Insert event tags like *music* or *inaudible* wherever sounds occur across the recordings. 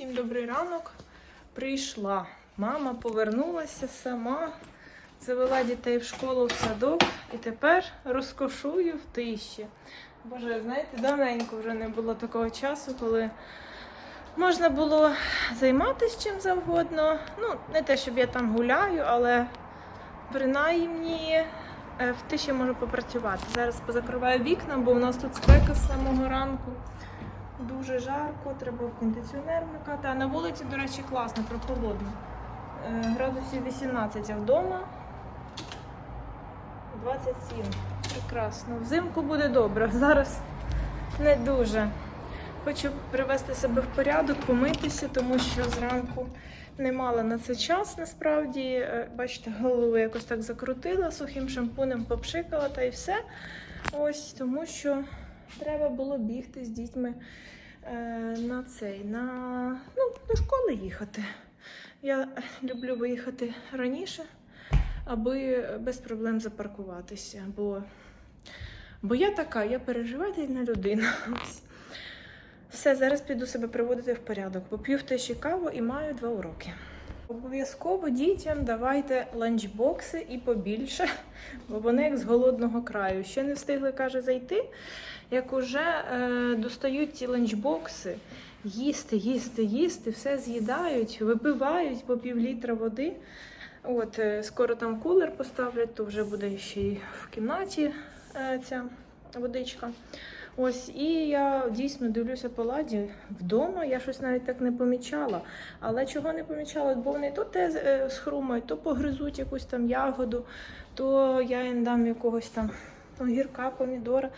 Всім добрий ранок. Прийшла. Мама повернулася сама, завела дітей в школу, в садок і тепер розкошую в тиші. Боже, знаєте, давненько вже не було такого часу, коли можна було займатися чим завгодно. Ну, не те, щоб я там гуляю, але принаймні е, в тиші можу попрацювати. Зараз позакриваю вікна, бо в нас тут спека з самого ранку. Дуже жарко, треба кондиціонер вмикати. А на вулиці, до речі, класно, прохолодно. Е, Градусів 18, а вдома 27. Прекрасно. Взимку буде добре. Зараз не дуже. Хочу привести себе в порядок, помитися, тому що зранку не мала на це час насправді. Е, Бачите, голову якось так закрутила, сухим шампунем попшикала та й все. Ось тому що треба було бігти з дітьми е, на цей, на ну, до школи їхати. Я люблю виїхати раніше, аби без проблем запаркуватися. Бо, бо я така, я переживательна людина. Все, зараз піду себе приводити в порядок. Поп'ю в тиші каву і маю два уроки. Обов'язково дітям давайте ланчбокси і побільше, бо вони як з голодного краю. Ще не встигли, каже, зайти, як уже е, достають ці ланчбокси, їсти, їсти, їсти, все з'їдають, випивають по пів літра води. От, е, скоро там кулер поставлять, то вже буде ще й в кімнаті е, ця водичка. Ось, і я дійсно дивлюся по ладі вдома. Я щось навіть так не помічала. Але чого не помічала? Бо вони то те е, схрумають, то погризуть якусь там ягоду, то я їм дам якогось там огірка, помідора.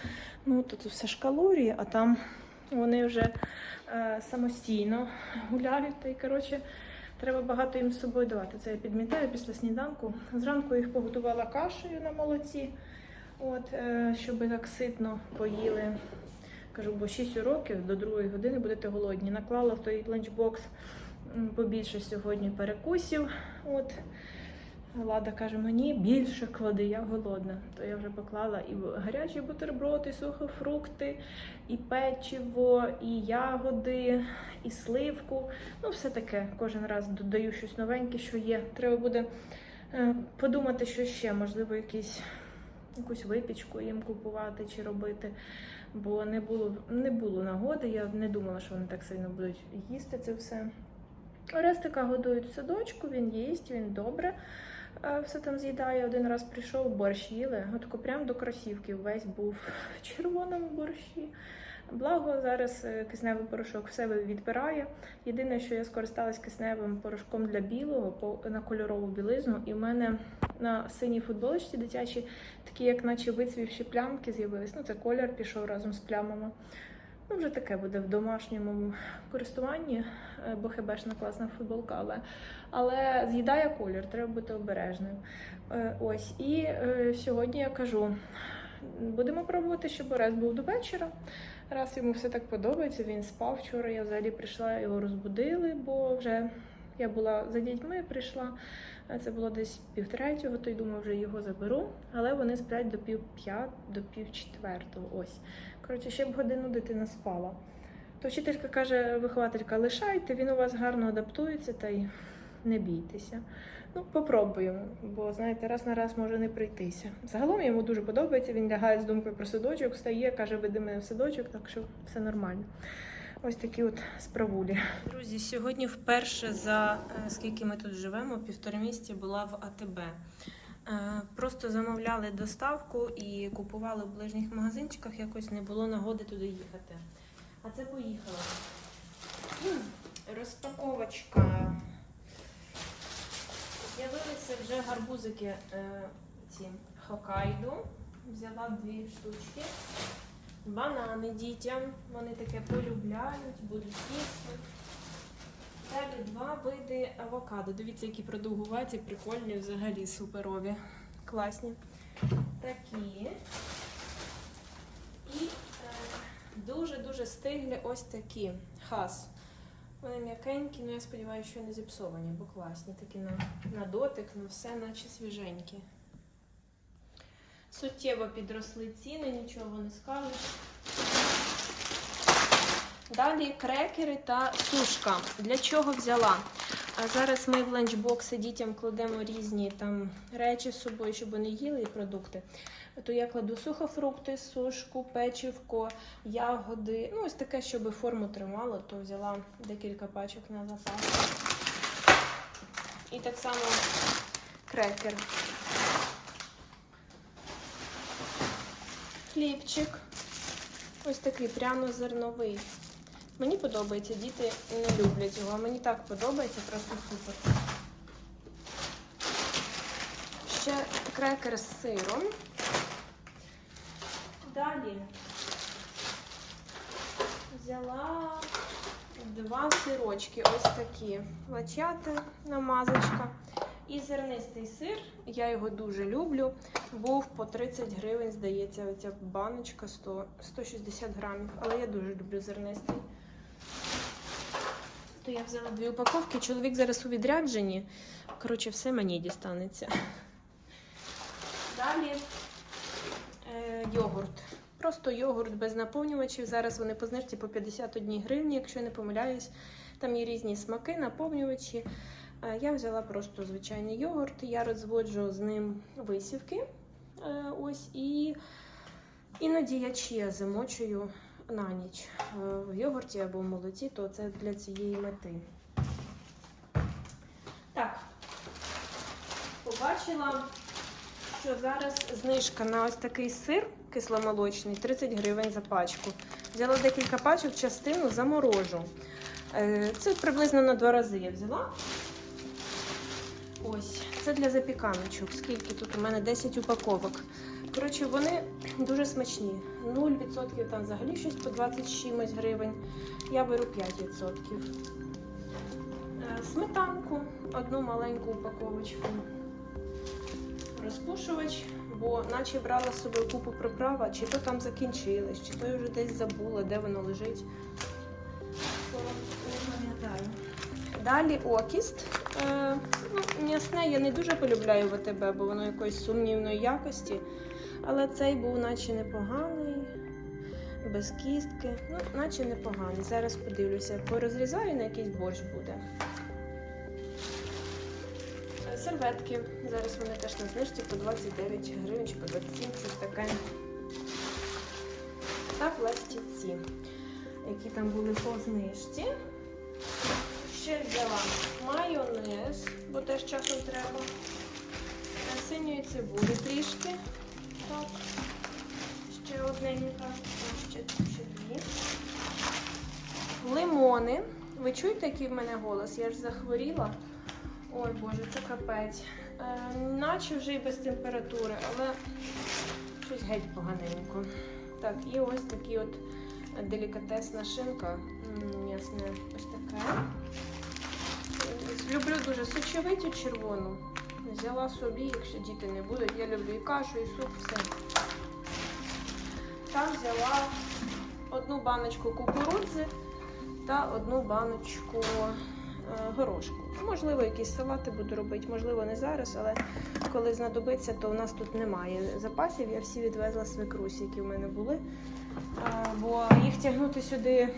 Ну, це все ж калорії, а там вони вже е, самостійно гуляють. Та й коротше, треба багато їм з собою давати. Це я підмітаю після сніданку. Зранку їх погодувала кашею на молоці. От, е, щоб так ситно поїли. Кажу, бо 6 уроків до 2 години будете голодні. Наклала в той ланчбокс побільше сьогодні перекусів. От. Лада каже, мені більше клади, я голодна. То я вже поклала і гарячі бутерброд, і сухофрукти, і печиво, і ягоди, і сливку. Ну, все таке. Кожен раз додаю щось новеньке, що є. Треба буде е, подумати, що ще, можливо, якісь якусь випічку їм купувати чи робити, бо не було, не було нагоди. Я не думала, що вони так сильно будуть їсти це все. Орестика годують в садочку, він їсть, він добре. е, Все там з'їдає. Один раз прийшов, борщ їли. Отко прям до кросівки весь був в червоному борщі. Благо зараз е, кисневий порошок все відбирає. Єдине, що я скористалась кисневим порошком для білого на кольорову білизну, і в мене на синій футболочці дитячій такі, як наче вицвівші плямки з'явились. Ну, це колір пішов разом з плямами. Ну, вже таке буде в домашньому користуванні, е, бо хебешна класна футболка, але, але з'їдає колір, треба бути обережним. Е, Ось. І сьогодні я кажу: будемо пробувати, щоб Орест був до вечора. Раз йому все так подобається, він спав вчора. Я взагалі прийшла, його розбудили, бо вже я була за дітьми, прийшла. Це було десь півтретього, то й думаю, вже його заберу. Але вони сплять до пів п'ят, до пів четвертого. Ось. Коротше, ще б годину дитина спала. То вчителька каже, вихователька, лишайте, він у вас гарно адаптується та й не бійтеся. Ну, попробуємо, бо знаєте, раз на раз може не прийтися. Загалом йому дуже подобається. Він лягає з думкою про садочок, встає, каже, веди мене в садочок, так що все нормально. Ось такі от справулі. Друзі, сьогодні вперше за е, скільки ми тут живемо, півтора місяці була в АТБ. Е, Просто замовляли доставку і купували в ближніх магазинчиках, якось не було нагоди туди їхати. А це поїхала. Розпаковочка. З'явилися вже гарбузики е, ці Хокайдо. Взяла дві штучки. Банани дітям. Вони таке полюбляють, будуть їсти. Далі два види авокадо. Дивіться, які продовгуваті, прикольні, взагалі суперові. Класні. Такі. І е, дуже-дуже стиглі ось такі. Хас. Вони м'якенькі, але я сподіваюся, що не зіпсовані, бо класні. Такі на, на дотик, ну все наче свіженькі. Суттєво підросли ціни, нічого не скажеш. Далі крекери та сушка. Для чого взяла? А зараз ми в ланчбокси дітям кладемо різні там речі з собою, щоб вони їли і продукти. То я кладу сухофрукти, сушку, печивко, ягоди. Ну, ось таке, щоб форму тримало, то взяла декілька пачок на запас. І так само крекер. Хлібчик. Ось такий пряно-зерновий. Мені подобається, діти не люблять його, а мені так подобається, просто супер. Ще крекер з сиром. Далі взяла два сирочки, ось такі. Лачата, намазочка. І зернистий сир, я його дуже люблю. Був по 30 гривень, здається, оця баночка 100, 160 грамів. Але я дуже люблю зернистий. То я взяла дві упаковки. Чоловік зараз у відрядженні. Коротше, все мені дістанеться. Далі йогурт. Просто йогурт без наповнювачів. Зараз вони по знижці по 51 гривні, якщо не помиляюсь. Там є різні смаки, наповнювачі. Е, Я взяла просто звичайний йогурт. Я розводжу з ним висівки. Е, Ось і іноді я чия замочую на ніч е, в йогурті або в молоці, то це для цієї мети. Так, побачила, що зараз знижка на ось такий сир кисломолочний 30 гривень за пачку. Взяла декілька пачок, частину заморожу. Е, Це приблизно на два рази я взяла. Ось, це для запіканочок. Скільки тут? У мене 10 упаковок. Коротше, вони дуже смачні. 0% там взагалі щось по 20 чимось гривень. Я беру 5%. Е, Сметанку, одну маленьку упаковочку. Розпушувач, бо наче брала з собою купу приправ, а чи то там закінчилось, чи то я вже десь забула, де воно лежить. Далі окіст. Е, ну, м'ясне я не дуже полюбляю ВТБ, бо воно якоїсь сумнівної якості. Але цей був наче непоганий, без кістки. Ну, наче непоганий. Зараз подивлюся, порозрізаю на якийсь борщ буде. Серветки. Зараз вони теж на знижці по 29 гривень чи по 27, щось таке. Та пластівці, які там були по знижці. Ще взяла майонез, бо теж часом треба. Синьої цибулі трішки. Так. Ще одненька. Ще, ще дві. Лимони. Ви чуєте, який в мене голос? Я ж захворіла. Ой Боже, це капець. Е, наче вже і без температури, але щось геть поганенько. Так, і ось такі от делікатесна шинка. М'ясне ось таке. Люблю дуже сочевитю червону. Взяла собі, якщо діти не будуть. Я люблю і кашу, і суп, все. Та взяла одну баночку кукурудзи та одну баночку горошку. Можливо, якісь салати буду робити, можливо, не зараз, але коли знадобиться, то у нас тут немає запасів. Я всі відвезла свекрусі, які в мене були. Е, Бо їх тягнути сюди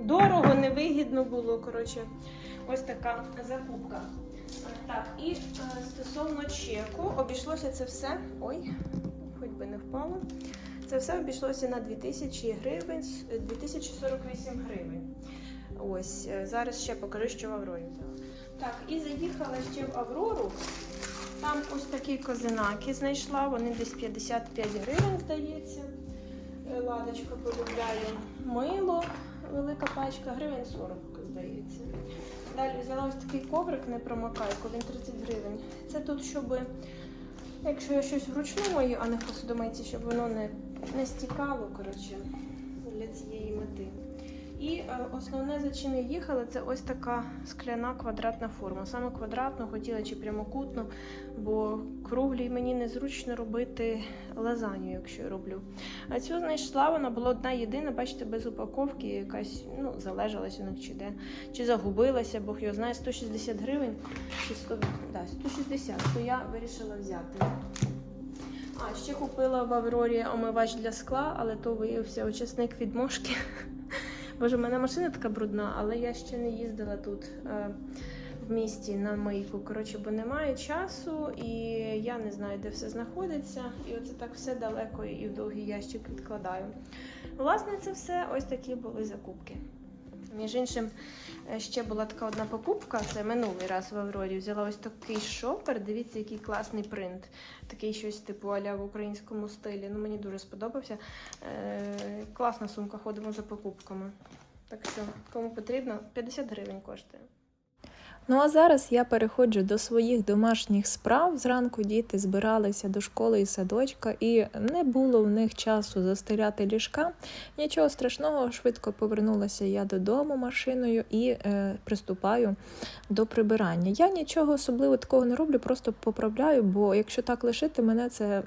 дорого, невигідно було. Коротше, ось така закупка. Е, Так, і е, стосовно чеку, обійшлося це все. Ой, хоч би не впало. Це все обійшлося на 2000 гривень, е, 2048 гривень. Ось, е, зараз ще покажу, що в Аврорі взяла. Так, і заїхала ще в Аврору. Там ось такі козинаки знайшла, вони десь 55 гривень, здається. Е, Ладочка полюбляю. Мило, велика пачка, гривень 40, здається. Далі взяла ось такий коврик непромокайку, він 30 гривень. Це тут, щоб, якщо я щось вручну мою, а не в посудомийці, щоб воно не, не стікало, коротше, для цієї. І е, основне, за чим я їхала, це ось така скляна квадратна форма. Саме квадратну хотіла чи прямокутну, бо круглій мені незручно робити лазанью, якщо я роблю. А цю знайшла, вона була одна єдина, бачите, без упаковки, якась ну, залежалась у них чи де, чи загубилася, Бог його знає, 160 гривень, чи 100, да, 160, то я вирішила взяти. А, ще купила в Аврорі омивач для скла, але то виявився очисник від мошки. *laughs* Боже, в мене машина така брудна, але я ще не їздила тут е, в місті на мийку. Коротше, бо немає часу, і я не знаю, де все знаходиться. І оце так все далеко і в довгий ящик відкладаю. Власне, це все ось такі були закупки. Між іншим, е, ще була така одна покупка. Це минулий раз в Аврорі. Взяла ось такий шопер. Дивіться, який класний принт. Такий щось типу аля в українському стилі. Ну мені дуже сподобався. Е, класна сумка, ходимо за покупками. Так що, кому потрібно, 50 гривень коштує. Ну а зараз я переходжу до своїх домашніх справ. Зранку діти збиралися до школи і садочка, і не було в них часу застеляти ліжка. Нічого страшного, швидко повернулася я додому машиною і е, приступаю до прибирання. Я нічого особливо такого не роблю, просто поправляю, бо якщо так лишити, мене це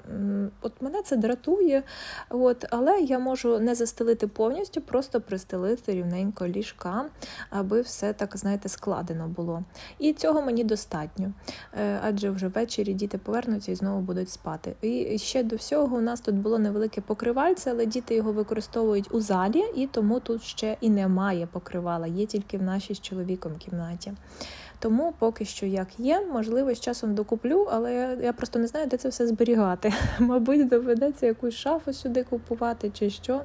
от мене це дратує. От, але я можу не застелити повністю, просто пристелити рівненько ліжка, аби все так, знаєте, складено було. І цього мені достатньо, Е, адже вже ввечері діти повернуться і знову будуть спати. І ще до всього у нас тут було невелике покривальце, але діти його використовують у залі, і тому тут ще і немає покривала, є тільки в нашій з чоловіком кімнаті. Тому поки що як є, можливо, з часом докуплю, але я, я просто не знаю, де це все зберігати. *laughs* Мабуть, доведеться якусь шафу сюди купувати чи що.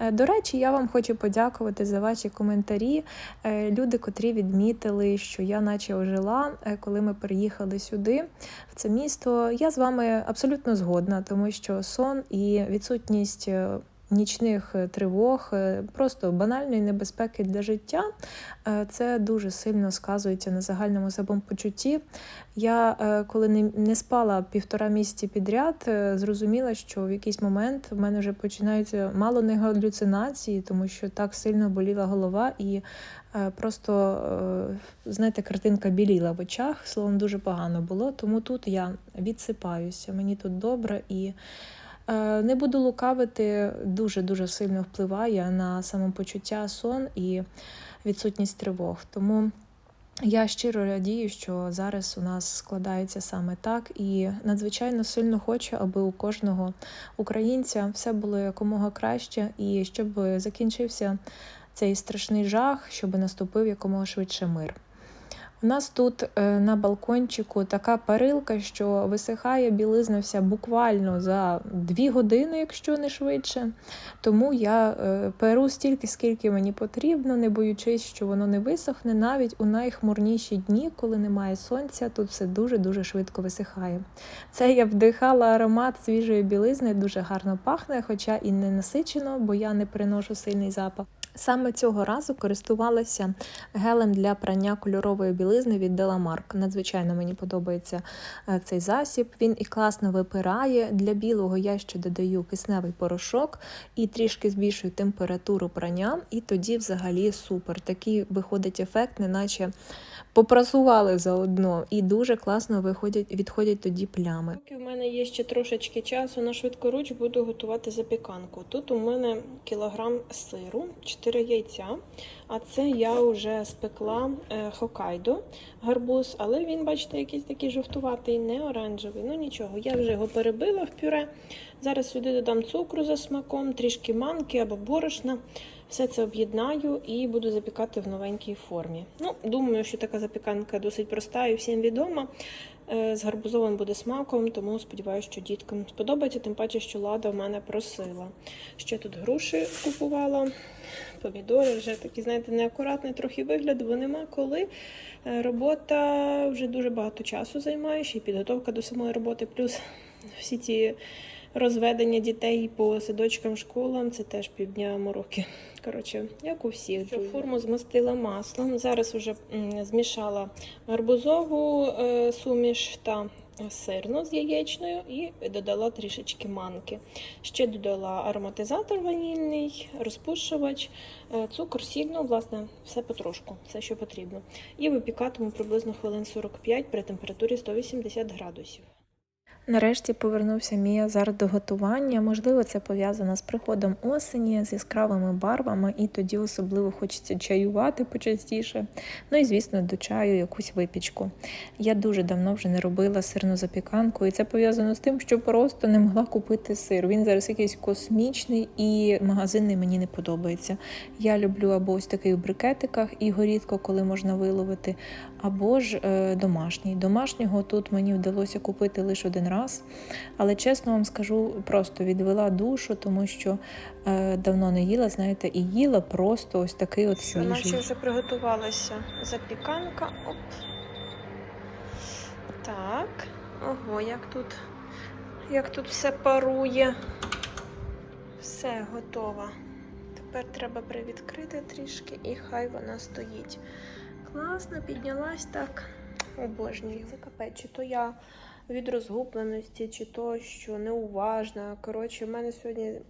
Е, До речі, я вам хочу подякувати за ваші коментарі. Е, Люди, котрі відмітили, що я наче ожила, е, коли ми переїхали сюди, в це місто. Я з вами абсолютно згодна, тому що сон і відсутність. Нічних е, тривог, е, просто банальної небезпеки для життя, е, це дуже сильно сказується на загальному самопочутті. Я коли не, спала півтора місяці підряд, зрозуміла, що в якийсь момент в мене вже починаються мало не галюцинації, тому що так сильно боліла голова, і просто знаєте, картинка біліла в очах. Словом, дуже погано було. Тому тут я відсипаюся. Мені тут добре і. Е, Не буду лукавити, дуже дуже сильно впливає на самопочуття, сон і відсутність тривог. Тому я щиро радію, що зараз у нас складається саме так, і надзвичайно сильно хочу, аби у кожного українця все було якомога краще, і щоб закінчився цей страшний жах, щоб наступив якомога швидше мир. У нас тут е, на балкончику така парилка, що висихає білизна вся буквально за дві години, якщо не швидше. Тому я е, перу стільки, скільки мені потрібно, не боючись, що воно не висохне. Навіть у найхмурніші дні, коли немає сонця, тут все дуже-дуже швидко висихає. Це я вдихала аромат свіжої білизни, дуже гарно пахне, хоча і не насичено, бо я не приношу сильний запах. Саме цього разу користувалася гелем для прання кольорової білизни від Деламарк. Надзвичайно мені подобається е, цей засіб. Він і класно випирає. Для білого я ще додаю кисневий порошок і трішки збільшую температуру прання, і тоді взагалі супер. Такий виходить ефект, неначе попрасували заодно, і дуже класно виходять, відходять тоді плями. Поки в мене є ще трошечки часу на швидкоруч, буду готувати запіканку. Тут у мене кілограм сиру, 4 яйця. А це я вже спекла е, хокайдо гарбуз, але він, бачите, якийсь такий жовтуватий, не оранжевий. Ну нічого, я вже його перебила в пюре. Зараз сюди додам цукру за смаком, трішки манки або борошна. Все це об'єднаю і буду запікати в новенькій формі. Ну, думаю, що така запіканка досить проста і всім відома. Е, З гарбузовим буде смаком, тому сподіваюся, що діткам сподобається, тим паче, що лада в мене просила. Ще тут груші купувала, помідори вже такі, знаєте, неакуратний трохи вигляд, бо нема коли. Е, Робота вже дуже багато часу займає, ще й підготовка до самої роботи, плюс всі ті розведення дітей по садочкам, школам, це теж півдня мороки. Коротше, як у всіх. Що форму змастила маслом. Зараз вже змішала гарбузову е, суміш та сирну з яєчною і додала трішечки манки. Ще додала ароматизатор ванільний, розпушувач, е, цукор, сіль, ну, власне, все потрошку, все, що потрібно. І випікатиму приблизно хвилин 45 при температурі 180 градусів. Нарешті повернувся мій азарт до готування. Можливо, це пов'язано з приходом осені, з яскравими барвами, і тоді особливо хочеться чаювати почастіше. Ну і, звісно, до чаю якусь випічку. Я дуже давно вже не робила сирну запіканку, і це пов'язано з тим, що просто не могла купити сир. Він зараз якийсь космічний і магазинний мені не подобається. Я люблю або ось такий в брикетиках і горідко, коли можна виловити, або ж е, домашній. Домашнього тут мені вдалося купити лише один раз, але чесно вам скажу, просто відвела душу, тому що е, давно не їла, знаєте, і їла просто ось такий от Що, наче свіжий. вже приготувалася запіканка. Оп. Так. Ого, як тут, як тут все парує. Все готово. Тепер треба привідкрити трішки і хай вона стоїть. Класно, піднялась так. Обожнюю. Це капець, чи то я від розгубленості, чи то, що неуважна. Коротше, в мене сьогодні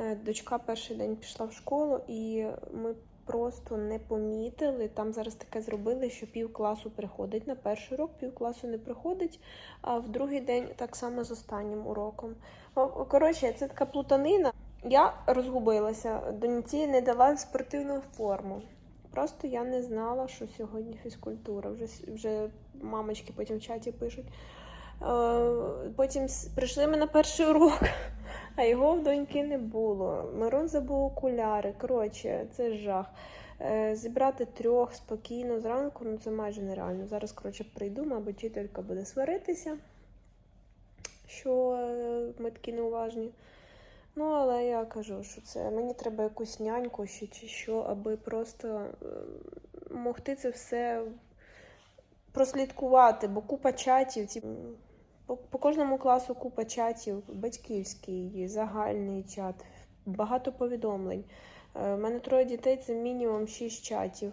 е, дочка перший день пішла в школу, і ми просто не помітили. Там зараз таке зробили, що пів класу приходить на перший урок, пів класу не приходить, а в другий день так само з останнім уроком. Коротше, це така плутанина. Я розгубилася, доньці не дала спортивну форму. Просто я не знала, що сьогодні фізкультура. Вже, вже мамочки потім в чаті пишуть. Е, Потім прийшли ми на перший урок, *laughs* а його в доньки не було. Мирон забув окуляри. Коротше, це жах. Е, Зібрати трьох спокійно зранку, ну це майже нереально. Зараз, коротше, прийду, мабуть, вчителька буде сваритися, що е, ми такі неуважні. Ну, але я кажу, що це мені треба якусь няньку ще чи що, аби просто е, могти це все прослідкувати, бо купа чатів, ці, по, по кожному класу купа чатів, батьківський, загальний чат, багато повідомлень. Е, У мене троє дітей, це мінімум шість чатів.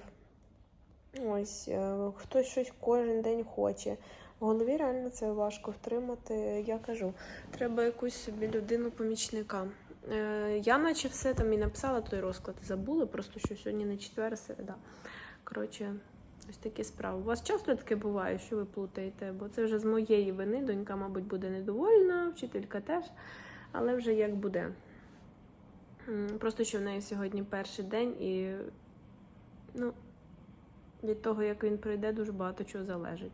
Ось, е, хтось щось кожен день хоче. В голові реально це важко втримати. Я кажу, треба якусь собі людину помічника. Е, я наче все там і написала той розклад, забула, просто що сьогодні не четвер, середа. Коротше, ось такі справи. У вас часто таке буває, що ви плутаєте, бо це вже з моєї вини. Донька, мабуть, буде недовольна, вчителька теж, але вже як буде. Просто що в неї сьогодні перший день, і ну, від того, як він прийде, дуже багато чого залежить.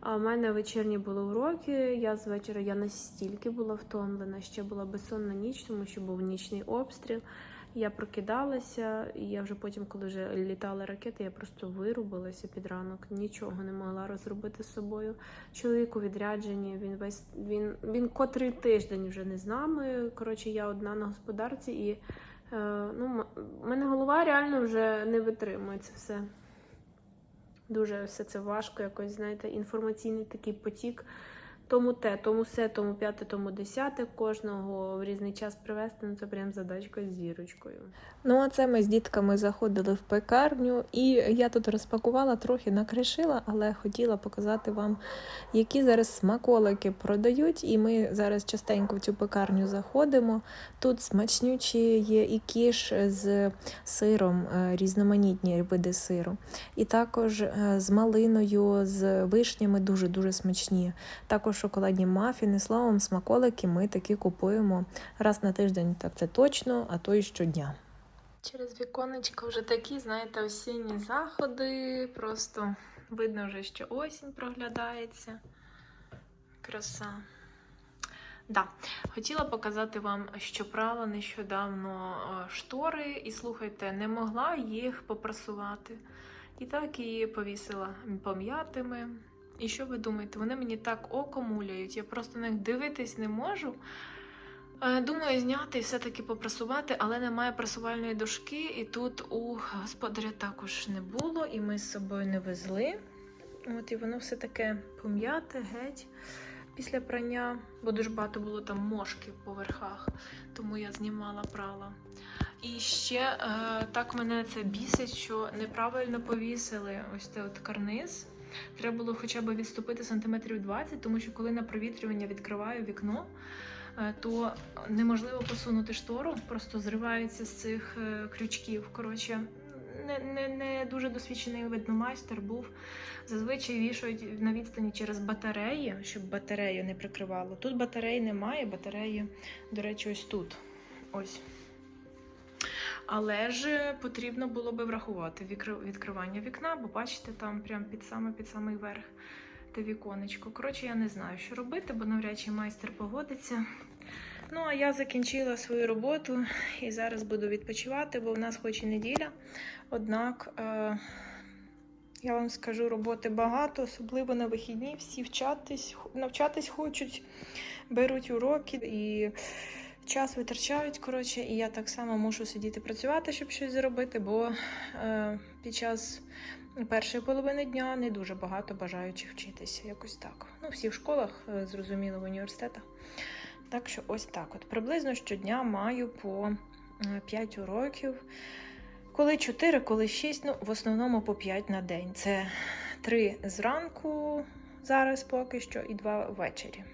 А в мене вечірні були уроки. Я з вечора я настільки була втомлена, ще була безсонна ніч, тому що був нічний обстріл. Я прокидалася, і я вже потім, коли вже літали ракети, я просто вирубилася під ранок, нічого не могла розробити з собою. Чоловік у відрядженні, він весь він, він котрий тиждень вже не з нами. Коротше, я одна на господарці, і е, ну, мене голова реально вже не витримує це все. Дуже все це важко, якось, знаєте, інформаційний такий потік. Тому те, тому все, тому п'яте, тому десяте, кожного в різний час привезти, ну це прям задачка з зірочкою. Ну, а це ми з дітками заходили в пекарню, і я тут розпакувала, трохи накришила, але хотіла показати вам, які зараз смаколики продають. І ми зараз частенько в цю пекарню заходимо. Тут смачнючі є і кіш з сиром, е, різноманітні види сиру. І також е, з малиною, з вишнями дуже-дуже смачні. Також шоколадні мафіни. Словом, смаколики ми такі купуємо раз на тиждень, так це точно, а то й щодня. Через віконечко вже такі, знаєте, осінні заходи. Просто видно вже, що осінь проглядається. Краса. Да. Хотіла показати вам, що прала нещодавно е, штори, і слухайте, не могла їх попрасувати. І так і повісила пом'ятими. І що ви думаєте? Вони мені так око муляють, я просто на них дивитись не можу. Е, Думаю, зняти і все-таки попрасувати, але немає прасувальної дошки, і тут у господаря також не було, і ми з собою не везли. От і воно все таке пом'яте, геть після прання, бо дуже багато було там мошки по верхах, тому я знімала прала. І ще е, так мене це бісить, що неправильно повісили ось цей от карниз. Треба було хоча б відступити сантиметрів 20, тому що коли на провітрювання відкриваю вікно, е, то неможливо посунути штору, просто зривається з цих е, крючків. Коротше, не, не, не дуже досвідчений видно майстер був. Зазвичай вішають на відстані через батареї, щоб батарею не прикривало. Тут батареї немає, батареї, до речі, ось тут. Ось. Але ж потрібно було би врахувати відкривання вікна, бо бачите, там прям під саме під самий верх те віконечко. Коротше, я не знаю, що робити, бо навряд чи майстер погодиться. Ну, а я закінчила свою роботу і зараз буду відпочивати, бо в нас хоч і неділя. Однак, е- я вам скажу, роботи багато, особливо на вихідні. Всі вчатись, навчатись хочуть, беруть уроки і час витрачають. Коротше, і я так само мушу сидіти працювати, щоб щось зробити, бо е- під час першої половини дня не дуже багато бажаючих вчитися. Якось так. Ну, всі в школах, е, зрозуміло, в університетах. Так що ось так. От приблизно щодня маю по 5 уроків. Коли 4, коли 6, ну в основному по 5 на день. Це 3 зранку зараз поки що і 2 ввечері.